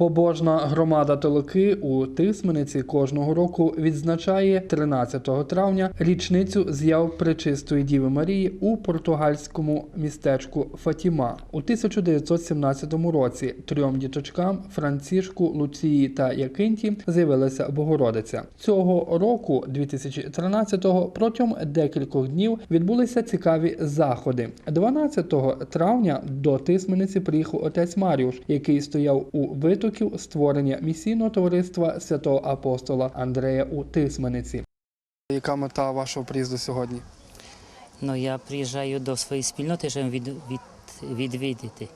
Побожна громада Толоки у Тисмениці кожного року відзначає 13 травня річницю з'яв Пречистої Діви Марії у португальському містечку Фатіма. У 1917 році трьом діточкам Францішку, Луції та Якинті з'явилася Богородиця. Цього року, 2013-го, протягом декількох днів відбулися цікаві заходи. 12 травня до Тисмениці приїхав отець Маріуш, який стояв у витоків створення місійного товариства святого апостола Андрея у Тисмениці. Яка мета вашого приїзду сьогодні? Ну, я приїжджаю до своєї спільноти, щоб від, від, відвідати.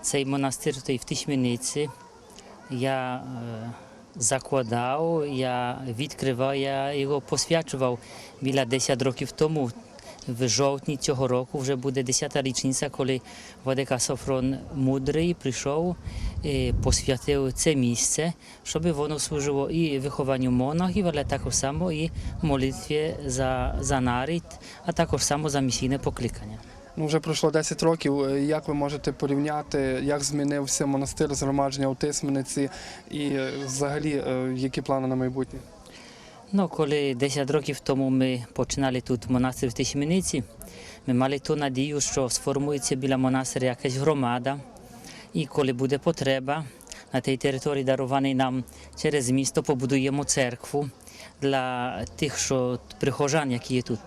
Цей монастир той в Тишмениці. Я е, закладав, я відкривав, я його посвячував біля 10 років тому. В жовтні цього року вже буде 10-та річниця, коли Владика Софрон Мудрий прийшов і посвятив це місце, щоб воно служило і вихованню монахів, але також само і молитві за, за нарід, а також само за місійне покликання. Ну, вже пройшло 10 років. Е, Як ви можете порівняти, як змінився монастир згромадження у Тисмениці і е, взагалі е, які плани на майбутнє? Ну, коли 10 років тому ми починали тут монастир в Тишмениці, ми мали ту надію, що сформується біля монастиря якась громада, і коли буде потреба, на тій території, дарованій нам через місто, побудуємо церкву для тих, що прихожан, які є тут.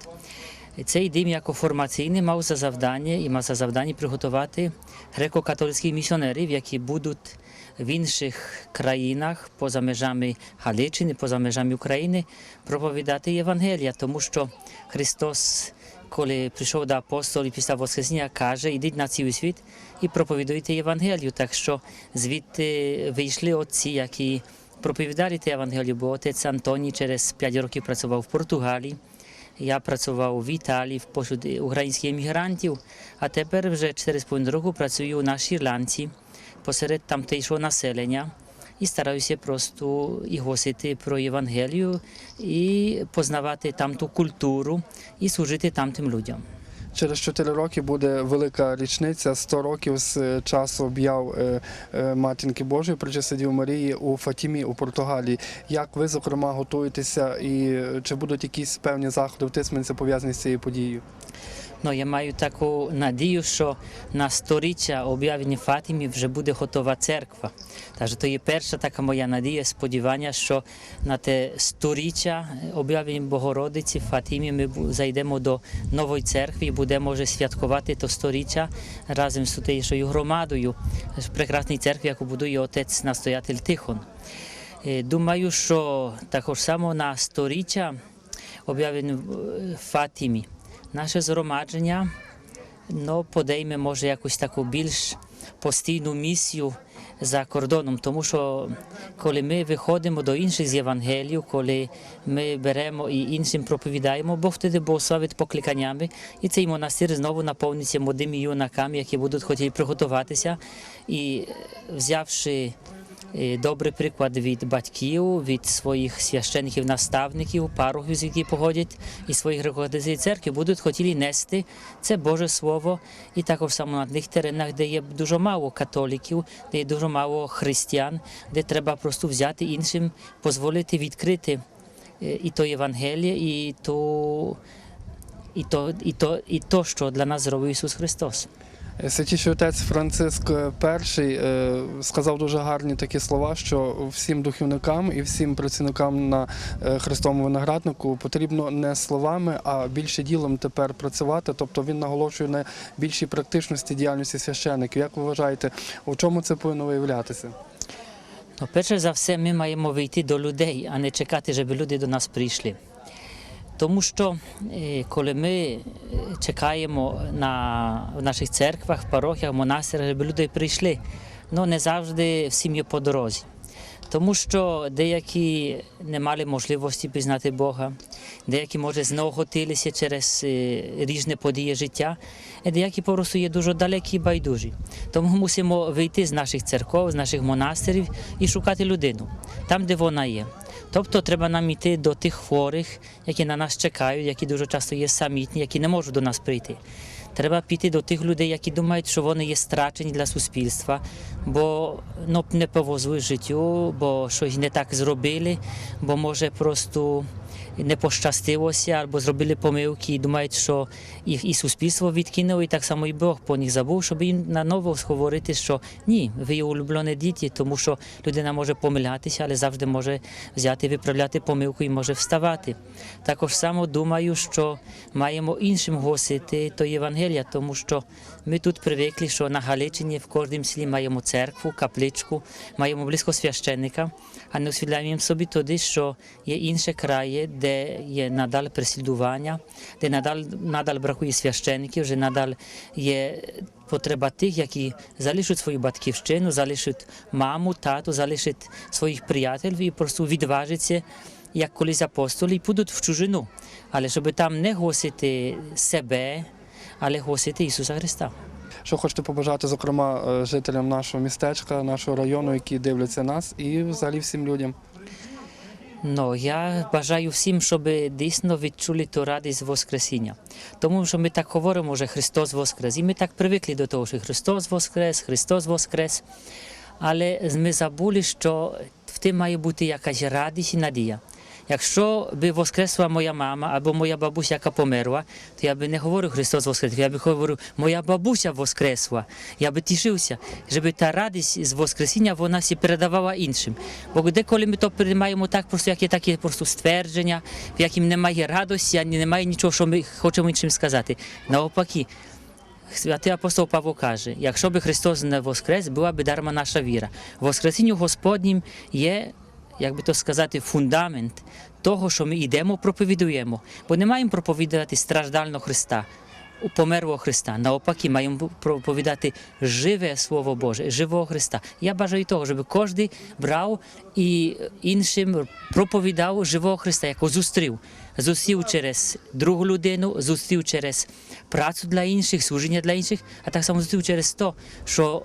Цей дім як формаційний мав за завдання і мав за завдання приготувати греко-католицьких місіонерів, які будуть в інших країнах поза межами Галичини, поза межами України, проповідати Євангелія, тому що Христос, коли прийшов до апостолів після Воскресіння, каже, ідіть на цілий світ і проповідуйте Євангелію. Так що звідти вийшли отці, які проповідали те Євангелію, бо отець Антоній через 5 років працював в Португалії. Я працював в Італії пошуку українських емігрантів, а тепер вже 4,5 року працюю на Шрі-Ланці посеред тамтейшого населення і стараюся просто і госити про Євангелію, і познавати тамту культуру і служити тамтим людям. Через 4 роки буде велика річниця 100 років з е, часу об'яв е, е, Матінки Божої Пречистої Марії у Фатімі у Португалії. Як ви, зокрема, готуєтеся і чи будуть якісь певні заходи в Тисмениці пов'язані з цією подією? Ну, я маю таку надію, що на сторіччя об'явлення Фатимі вже буде готова церква. Тож то є перша така моя надія, сподівання, що на те сторіччя об'явлення Богородиці Фатимі ми зайдемо до нової церкви і будемо вже святкувати то сторіччя разом з тутейшою громадою в прекрасній церкві, яку будує отець настоятель Тихон. Думаю, що також само на сторіччя об'явлення Фатимі наше згромадження ну, подейме може якусь таку більш постійну місію за кордоном, тому що коли ми виходимо до інших з Євангелію, коли ми беремо і іншим проповідаємо, Бог тоді благословить покликаннями, і цей монастир знову наповниться молодими юнаками, які будуть хотіти приготуватися. І е, взявши добрий приклад від батьків, від своїх священиків, наставників, парохів, з які походять, і своїх рекомендацій церкви, будуть хотіли нести це Боже Слово, і також само на тих теренах, де є дуже мало католиків, де є дуже мало християн, де треба просто взяти іншим, дозволити відкрити е, і то Євангеліє, і то, і то, і то, і то, що для нас зробив Ісус Христос. Святіший отець Франциск І е, сказав дуже гарні такі слова, що всім духовникам і всім працівникам на е, Христовому винограднику потрібно не словами, а більше ділом тепер працювати. Тобто він наголошує на більшій практичності діяльності священиків. Як ви вважаєте, у чому це повинно виявлятися? Ну, перше за все, ми маємо вийти до людей, а не чекати, щоб люди до нас прийшли. Тому що е, коли ми е, чекаємо на, в наших церквах, парохіях, монастирах, щоб люди прийшли, ну не завжди всім є по дорозі. Тому що деякі не мали можливості пізнати Бога, деякі, може, знеохотилися через е, різні події життя, а деякі просто є дуже далекі і байдужі. Тому мусимо вийти з наших церков, з наших монастирів і шукати людину там, де вона є. Тобто треба нам йти до тих хворих, які на нас чекають, які дуже часто є самітні, які не можуть до нас прийти. Треба піти до тих людей, які думають, що вони є страчені для суспільства, бо ну, не повозують життю, бо щось не так зробили, бо може просто не пощастилося або зробили помилки і думають, що їх і суспільство відкинуло, і так само і Бог по них забув, щоб їм на ново говорити, що ні, ви є улюблені діти, тому що людина може помилятися, але завжди може взяти, виправляти помилку і може вставати. Також само думаю, що маємо іншим голосити то Євангелія, тому що ми тут привикли, що на Галичині в кожному селі маємо церкву, капличку, маємо близько священника, а не усвідомлюємо собі тоді, що є інші краї, де є надаль переслідування, де надаль, надаль бракує священників, що надаль є потреба тих, які залишать свою батьківщину, залишать маму, тату, залишать своїх приятелів і просто відважаться, як колись апостоли, і підуть в чужину. Але щоб там не госити себе, але госити Ісуса Христа. Що хочете побажати, зокрема, е, жителям нашого містечка, нашого району, які дивляться нас, і взагалі всім людям. Ну, я бажаю всім, щоб дійсно відчули ту радість Воскресіння. Тому що ми так говоримо, що Христос Воскрес. І ми так привикли до того, що Христос Воскрес, Христос Воскрес. Але ми забули, що в тим має бути якась радість і надія. Якщо би воскресла моя мама або моя бабуся, яка померла, то я би не говорив Христос Воскрес, я би говорив, моя бабуся воскресла. Я би тішився, щоб та радість з Воскресіння вона всі передавала іншим. Бо деколи ми то приймаємо так, просто як є такі просто ствердження, в яким немає радості, а немає нічого, що ми хочемо іншим сказати. Навпаки, Святий апостол Павло каже: якщо би Христос не воскрес, була би дарма наша віра. Воскресінню Господнім є, як би то сказати, фундамент того, що ми йдемо, проповідуємо. Бо не маємо проповідувати страждального Христа, померлого Христа. Навпаки, маємо проповідати живе Слово Боже, живого Христа. Я бажаю того, щоб кожен брав і іншим проповідав живого Христа, якого зустрів. Зустрів через другу людину, зустрів через працю для інших, служіння для інших, а так само зустрів через те, що,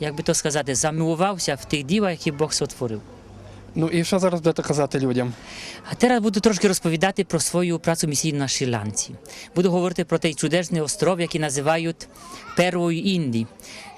як би то сказати, замилувався в тих ділах, які Бог сотворив. Ну і що зараз будете казати людям? А teraz буду трошки розповідати про свою працю місійну на Шрі-Ланці. Буду говорити про той чудесний остров, який називають Первою Індії,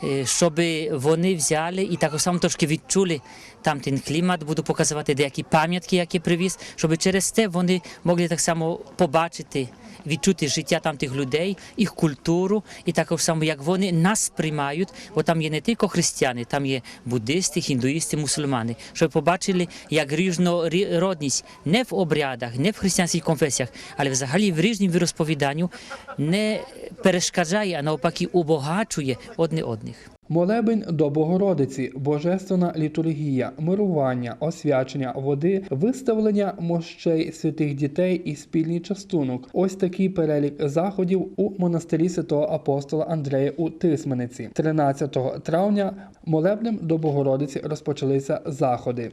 Е, щоб вони взяли і так само трошки відчули там ten клімат. Буду показувати деякі пам'ятки, які привіз, щоб через те вони могли так само побачити. Відчути життя там тих людей, їх культуру, і також само, як вони нас приймають, бо там є не тільки християни, там є буддисти, хіндуїсти, мусульмани, щоб побачили, як різнородність не в обрядах, не в християнських конфесіях, але взагалі в різнім віросповіданню не перешкоджає, а навпаки убагачує одне одних. Молебень до Богородиці, божественна літургія, мирування, освячення води, виставлення мощей святих дітей і спільний частунок. Ось такий перелік заходів у монастирі святого апостола Андрея у Тисмениці. 13 травня молебнем до Богородиці розпочалися заходи.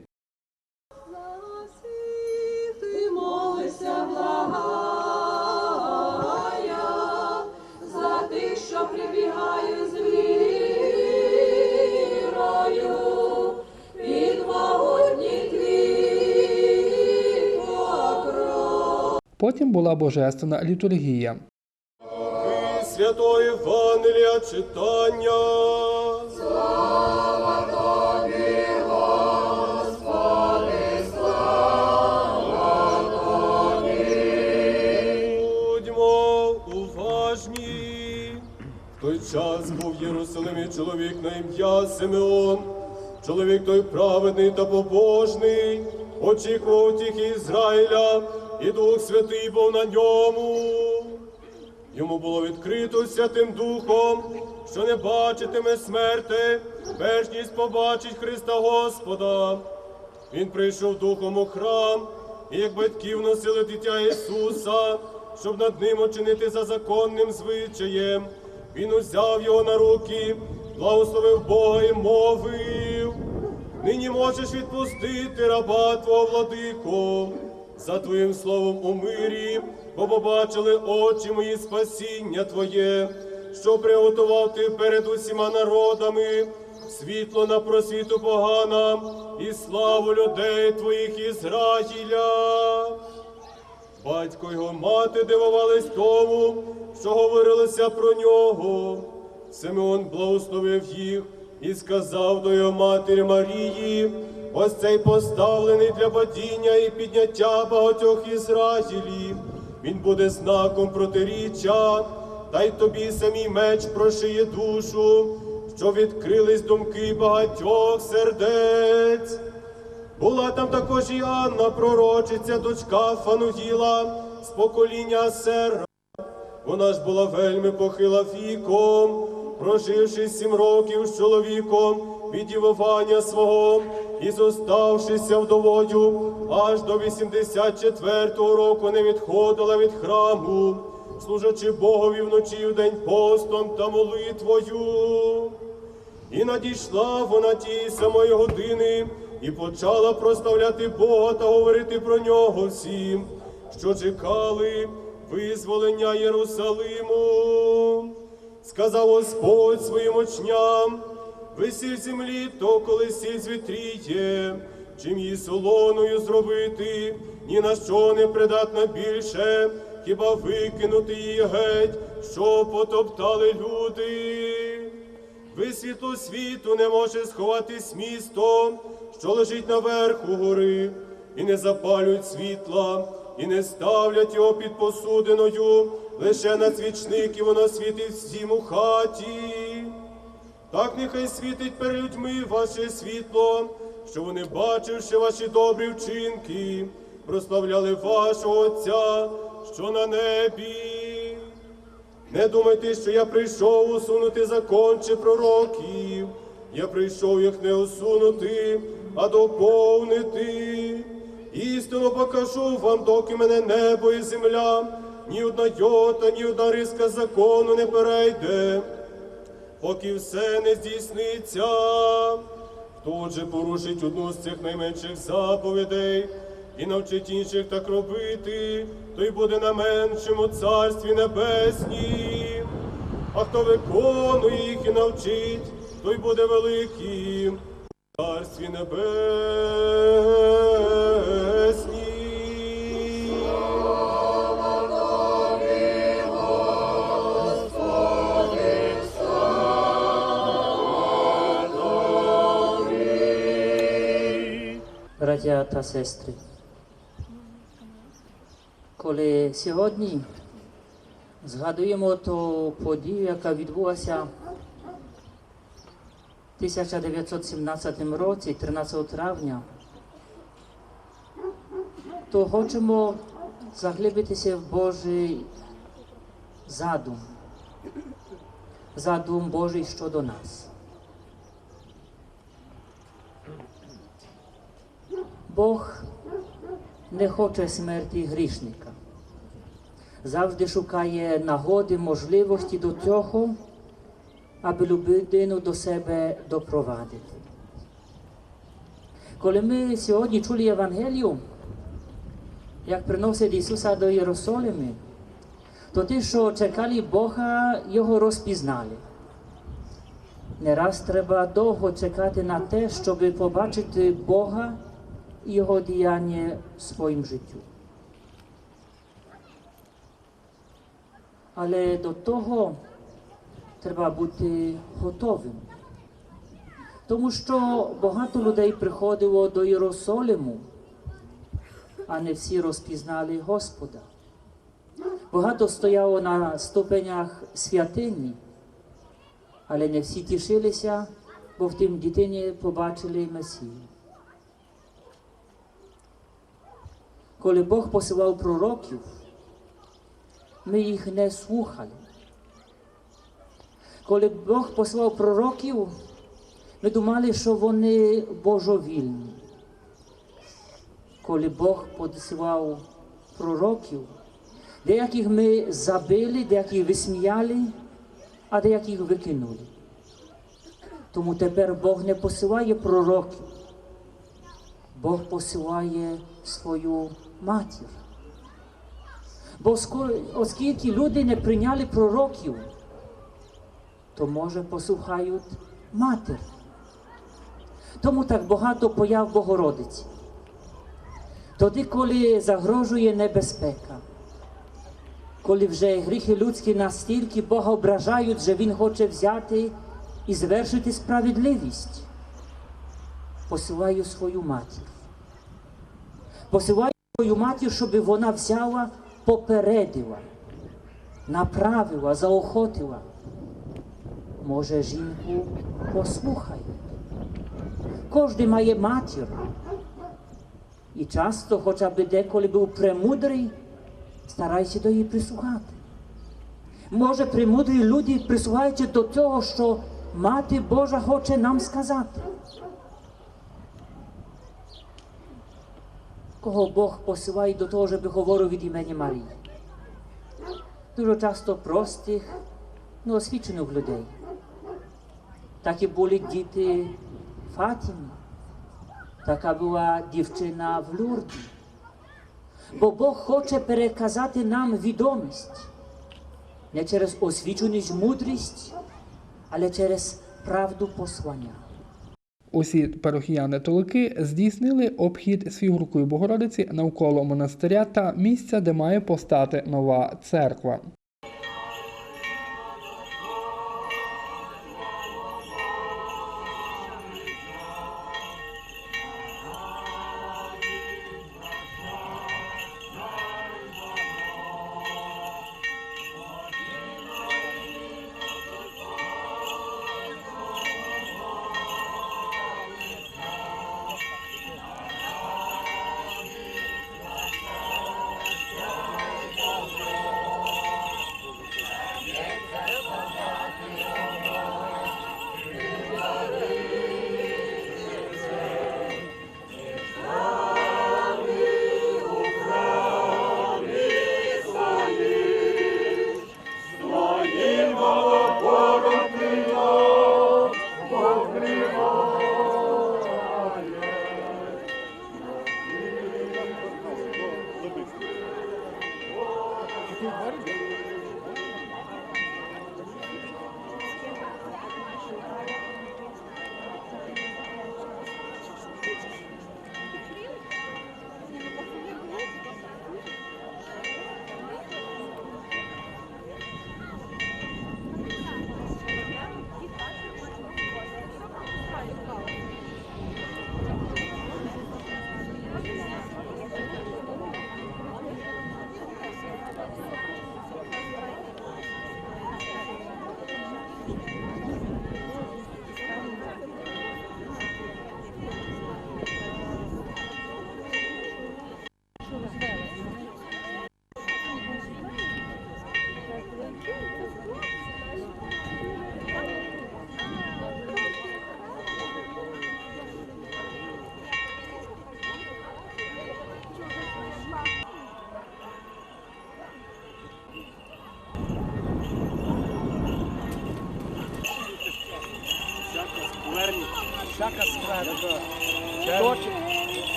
Потім була божественна літургія. Святої Євангелія читання. Будьмо уважні. В той час був в Єрусалимі чоловік на ім'я Симеон. Чоловік той праведний та побожний, очікував тільки Ізраїля, і Дух Святий був на ньому. Йому було відкрито Святим Духом, що не бачитиме смерти, перш ніж побачить Христа Господа. Він прийшов духом у храм, і як батьків носили дитя Ісуса, щоб над ним очинити за законним звичаєм. Він узяв його на руки, благословив Бога і мовив. Нині можеш відпустити раба Твого владико, за Твоїм словом у мирі, бо побачили очі мої спасіння Твоє, що приготував Ти перед усіма народами, світло на просвіту поганам і славу людей Твоїх Ізраїля. Батько його мати дивувались тому, що говорилося про нього. Симеон благословив їх і сказав до його матері Марії, ось цей поставлений для падіння і підняття багатьох Ізраїлів. Він буде знаком протиріччя, та й тобі самій меч прошиє душу, що відкрились думки багатьох сердець. Була там також і Анна, пророчиця, дочка Фануїла з покоління Сера. Вона ж була вельми похила віком, проживши сім років з чоловіком від дівування свого і зоставшися вдовою, аж до 84-го року не відходила від храму, служачи Богові вночі і вдень постом та молитвою. І надійшла вона тієї самої години, і почала прославляти Бога та говорити про нього всім, що чекали визволення Єрусалиму. Сказав Господь своїм очням, висіль землі, то коли сіль звітріє, чим її солоною зробити, ні на що не придатна більше, хіба викинути її геть, що потоптали люди. Ви світло світу не може сховатись місто, що лежить наверху гори, і не запалюють світла, і не ставлять його під посудиною, лише на свічник, і воно світить всім у хаті. Так нехай світить перед людьми ваше світло, що вони, бачивши ваші добрі вчинки, прославляли вашого Отця, що на небі. Не думайте, що я прийшов усунути закон чи пророків. Я прийшов їх не усунути, а доповнити. Істину покажу вам, доки мене небо і земля, ні одна йота, ні одна риска закону не перейде, поки все не здійсниться. Хто же порушить одну з цих найменших заповідей і навчить інших так робити, той буде на меншому царстві небеснім. А хто виконує їх і навчить, той буде великим царстві небеснім. Браття та сестри, коли сьогодні згадуємо ту подію, яка відбулася в 1917 році, 13 травня, то хочемо заглибитися в Божий задум, задум Божий щодо нас. Бог не хоче смерті грішника. Завжди шукає нагоди, можливості до цього, аби людину до себе допровадити. Коли ми сьогодні чули Євангелію, як приносить Ісуса до Єрусалиму, то ті, що чекали Бога, його розпізнали. Не раз треба довго чекати на те, щоб побачити Бога Його діяння в своїм життю. Але до того треба бути готовим. Тому що багато людей приходило до Єрусалиму, а не всі розпізнали Господа. Багато стояло на ступенях святині, але не всі тішилися, бо в тим дитині побачили Месію. Коли Бог посилав пророків, ми їх не слухали. Коли Бог посилав пророків, ми думали, що вони божовільні. Коли Бог посилав пророків, деяких ми забили, деяких висміяли, а деяких викинули. Тому тепер Бог не посилає пророків. Бог посилає свою матір. Бо оскільки люди не прийняли пророків, то може послухають матір. Тому так багато появ Богородиці. Тоді, коли загрожує небезпека, коли вже гріхи людські настільки Бога ображають, що Він хоче взяти і звершити справедливість, посилаю свою матір. Посилаю свою матір, щоб вона взяла, попередила, направила, заохотила. Може, жінку послухай. Кожен має матір. І часто, хоча б деколи був премудрий, старайся до її прислухати. Може, премудрі люди прислухаються до того, що Мати Божа хоче нам сказати. Кого Бог посилає до того, щоб говорив від імені Марії? Дуже часто простих, неосвічених людей. Так і були діти Фатіми. Така була дівчина в Люрді. Бо Бог хоче переказати нам відомість не через освіченість, мудрість, але через правду послання. Усі парохіяни-толики здійснили обхід з фігуркою Богородиці навколо монастиря та місця, де має постати нова церква.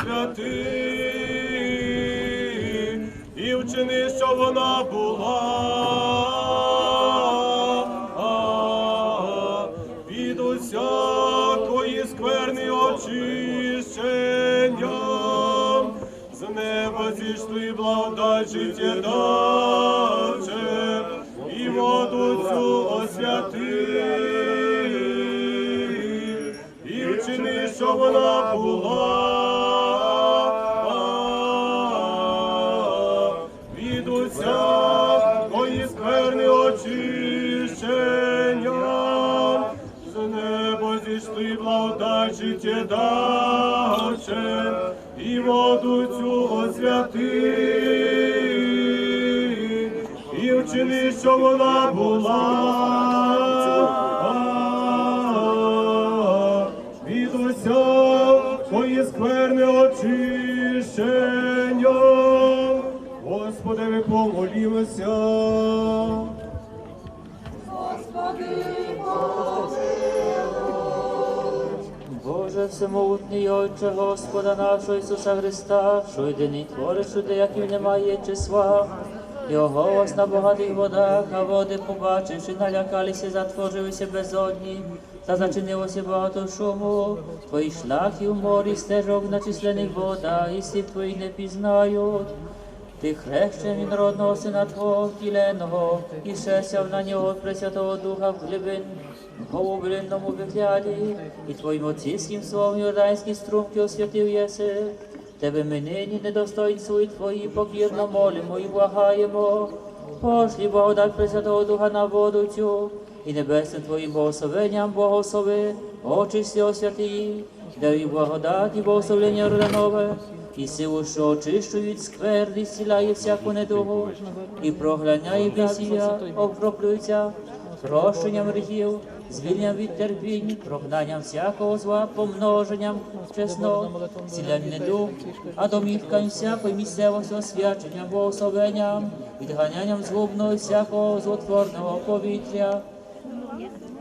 Святи, і вчини, що вона була. Зійшли благодать життєдавче, і воду цю освяти, і вчини, що вона була. Від усякої скверни очищення, Господи, ми помолімося. Всемогутній Отче Господа нашого Ісуса Христа, що єдиний твориш людей, яким немає числа, Його ось на багатих водах, а води, побачивши, налякалися, затворилися безодні, та зачинилося багато шуму. Твої шляхи у морі, стежок на численних водах, і сіп твої не пізнають. Ти хрещений народного сина Твого тіленого, і шесяв на нього Пресвятого Духа в глибин, в блинному вигляді, і Твоїм отцівським словом Йорданські струмки освятив єси. Тебе ми нині недостоїнствуй Твої покірно молимо і благаємо. Пошлі благодать Пресвятого Духа на воду цю, і небесним Твоїм благословенням благослови, очисти освяти, дай благодать і благословення роданове, і силу, що очищують скверди, зціляє всяку недугу, і прогляняє бісія, окроплюється, прощенням гріхів, звільненням від терпінь, прогнанням всякого зла, помноженням чеснот, зціленням недуг, а домівкам всякої місцевості освяченням, благословенням, відганянням згубного всякого злотворного повітря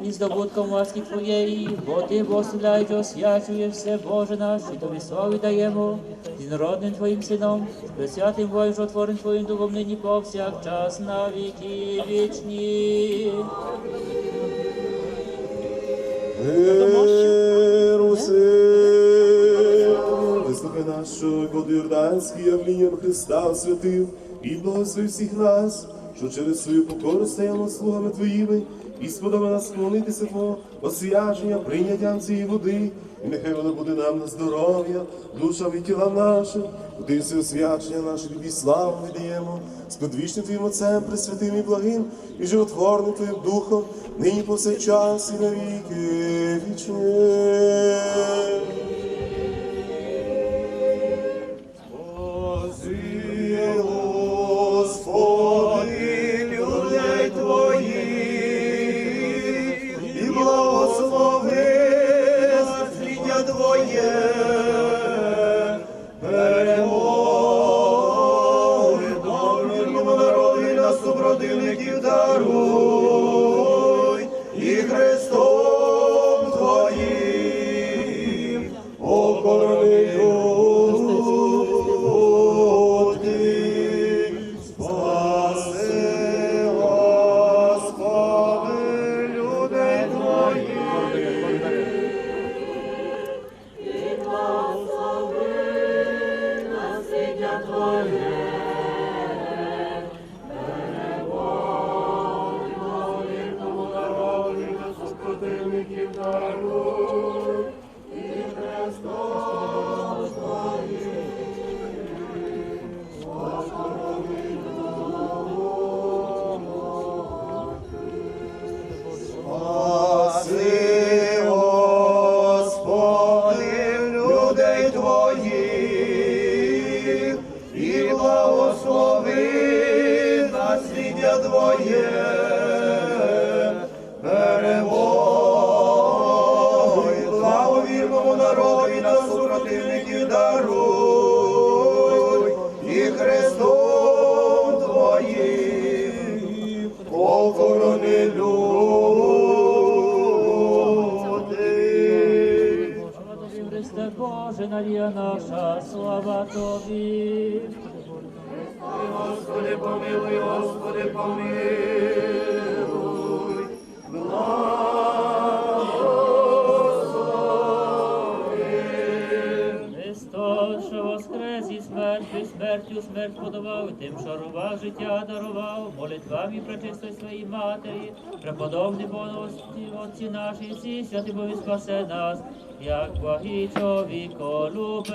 і здобутком ласки Твоєї, бо Ти благословляєш, освячуєш все, Боже наш, і Тобі славу даємо, народним Твоїм Сином, присвятим Божим отворим Твоїм Духом нині повсякчас на віки вічні. Вислухай що води явлінням Христа освятив, і благослови всіх нас, що через свою покору стаємо слугами Твоїми, і сподоби нас склонитися Твого освячення, прийняттям цієї води, і нехай вона буде нам на здоров'я, душам і тілам нашим, у ти все освячення наше тобі славу віддаємо, з подвічним Твоїм Отцем, пресвятим і благим, і животворним Твоїм Духом, нині повсякчас і навіки вічні. Смертю, смерть подавав, тим, що рубав життя дарував, молитвами пречистої своїй матері, преподобний Богості, Отці наші, всі святі Боги спасе нас, як благий чоловіколюбець.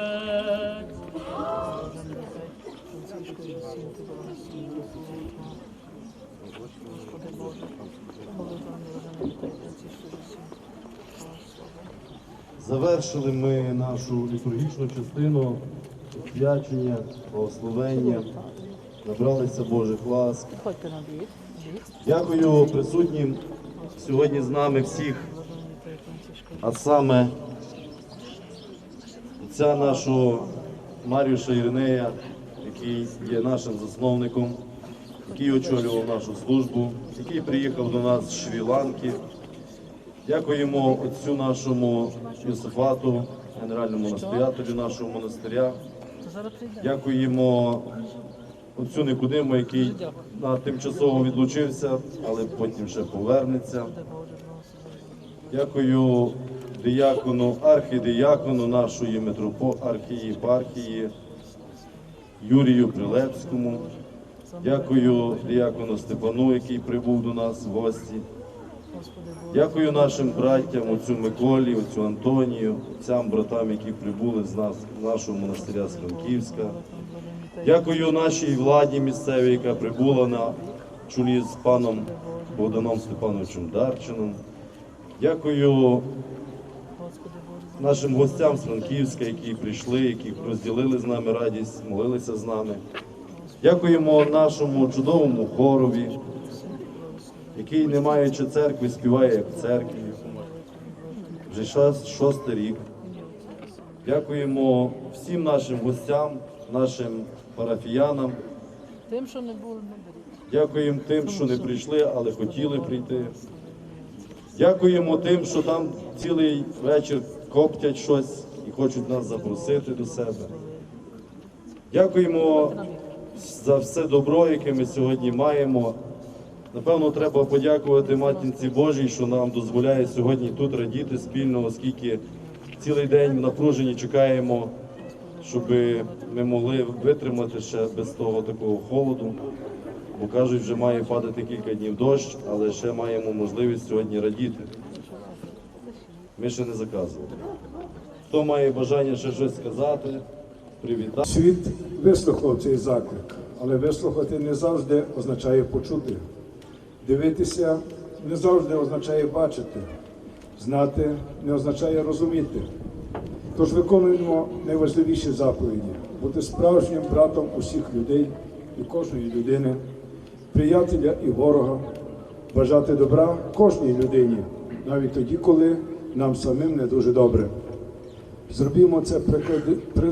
Завершили ми нашу літургічну частину свячення, благословення, набралися Божих ласк. Дякую присутнім сьогодні з нами всіх, а саме отця нашого Маріуша Іринея, який є нашим засновником, який очолював нашу службу, який приїхав до нас з Шрі-Ланки. Дякуємо отцю нашому Йосифату, генеральному настоятелю нашого монастиря. Дякуємо отцю Никодиму, який на тимчасово відлучився, але потім ще повернеться. Дякую диякону, архідиякону нашої митропо архієпархії Юрію Прилепському. Дякую диякону Степану, який прибув до нас в гості. Дякую нашим браттям, отцю Миколі, отцю Антонію, отцям, братам, які прибули з нас нашого монастиря з. Дякую нашій владі місцевій, яка прибула на чолі з паном Богданом Степановичем Дарчином. Дякую нашим гостям з Франківська, які прийшли, які розділили з нами радість, молилися з нами. Дякуємо нашому чудовому хорові, який, не маючи церкви, співає як в церкві. Вже шос- шостий рік. Дякуємо всім нашим гостям, нашим парафіянам. Тим, що не було, не беріть. Дякуємо тим, що не прийшли, але хотіли прийти. Дякуємо тим, що там цілий вечір коптять щось і хочуть нас запросити до себе. Дякуємо за все добро, яке ми сьогодні маємо. Напевно, треба подякувати Матінці Божій, що нам дозволяє сьогодні тут радіти спільно, оскільки цілий день в напруженні чекаємо, щоб ми могли витримати ще без того такого холоду. Бо кажуть, вже має падати кілька днів дощ, але ще маємо можливість сьогодні радіти. Ми ще не заказували. Хто має бажання ще щось сказати, привітати. Світ вислухав цей заклик, але вислухати не завжди означає почути. Дивитися не завжди означає бачити. Знати не означає розуміти. Тож виконуємо найважливіші заповіді бути справжнім братом усіх людей і кожної людини, приятеля і ворога, бажати добра кожній людині, навіть тоді, коли нам самим не дуже добре. Зробімо це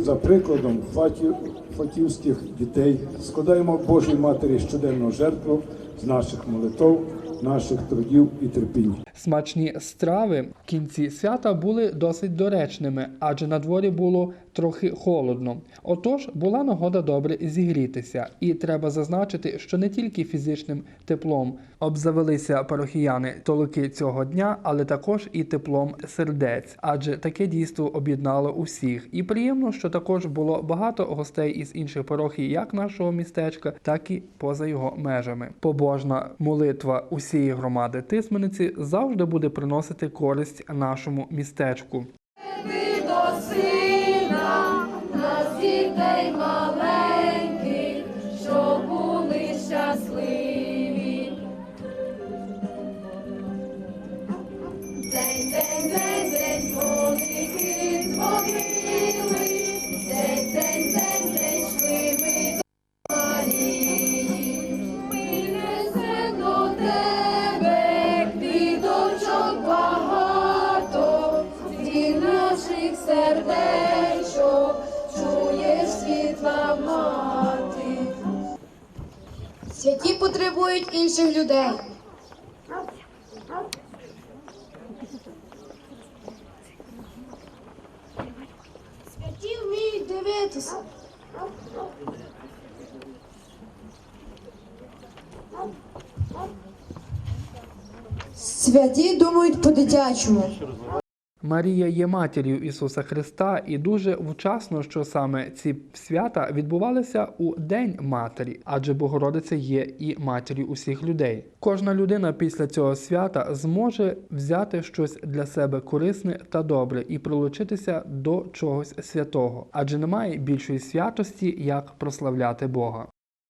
за прикладом фатів, фатівських дітей. Складаємо Божій Матері щоденну жертву з наших молитов, наших трудів і терпінь. Смачні страви в кінці свята були досить доречними, адже на дворі було трохи холодно. Отож була нагода добре зігрітися, і треба зазначити, що не тільки фізичним теплом обзавелися парохіяни толоки цього дня, але також і теплом сердець, адже таке дійство об'єднало усіх. І приємно, що також було багато гостей із інших парохій, як нашого містечка, так і поза його межами. Побожна молитва усієї громади Тисмениці завжди буде приносити користь нашому містечку. Дітей щоб були щасливі. День, день, день, день, дзвоники дзвонили, день, день, день, день, йшли ми. Ми несе до тебе, квіточок багато, зі наших сердечок, Святі потребують інших людей. Святі вміють дивитися. Святі думають по-дитячому. Марія є матір'ю Ісуса Христа, і дуже вчасно, що саме ці свята відбувалися у День Матері, адже Богородиця є і матір'ю усіх людей. Кожна людина після цього свята зможе взяти щось для себе корисне та добре і прилучитися до чогось святого, адже немає більшої святості, як прославляти Бога.